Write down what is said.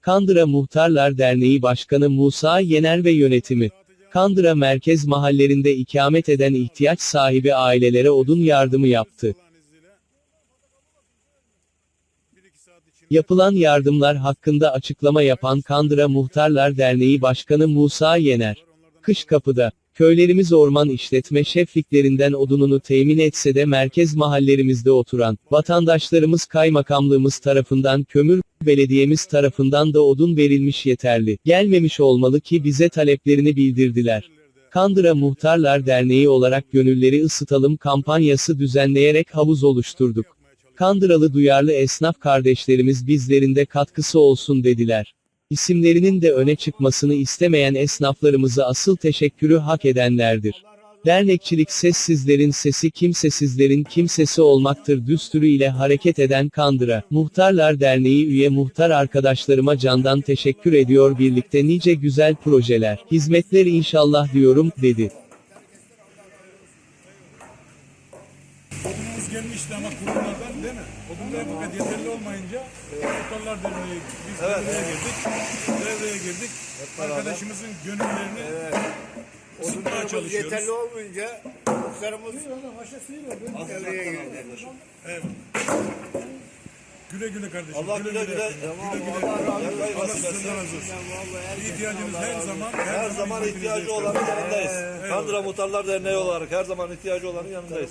Kandıra Muhtarlar Derneği Başkanı Musa Yener ve yönetimi. Kandıra merkez mahallerinde ikamet eden ihtiyaç sahibi ailelere odun yardımı yaptı. Yapılan yardımlar hakkında açıklama yapan Kandıra Muhtarlar Derneği Başkanı Musa Yener. Kış kapıda, köylerimiz orman işletme şefliklerinden odununu temin etse de merkez mahallerimizde oturan, vatandaşlarımız kaymakamlığımız tarafından kömür, belediyemiz tarafından da odun verilmiş yeterli, gelmemiş olmalı ki bize taleplerini bildirdiler. Kandıra Muhtarlar Derneği olarak gönülleri ısıtalım kampanyası düzenleyerek havuz oluşturduk. Kandıralı duyarlı esnaf kardeşlerimiz bizlerinde katkısı olsun dediler. İsimlerinin de öne çıkmasını istemeyen esnaflarımızı asıl teşekkürü hak edenlerdir. Dernekçilik sessizlerin sesi kimsesizlerin kimsesi olmaktır düsturu ile hareket eden Kandıra, Muhtarlar Derneği üye muhtar arkadaşlarıma candan teşekkür ediyor birlikte nice güzel projeler, hizmetler inşallah diyorum, dedi. Odunumuz gelmişti ama kurumlardan değil mi? Odunlar fakat yeterli olmayınca Muhtarlar Derneği biz devreye girdik. Devreye girdik. Arkadaşımızın gönüllerini ısıtmaya çalışıyoruz. yeterli olmayınca muhtarımız devreye girdi. Evet. Güle güle kardeşim. Allah güle güle. Güle güle. Allah sizden razı olsun. İhtiyacınız her zaman Her zaman ihtiyacı olanın yanındayız. Kandıra Muhtarlar Derneği olarak her zaman ihtiyacı olanın yanındayız.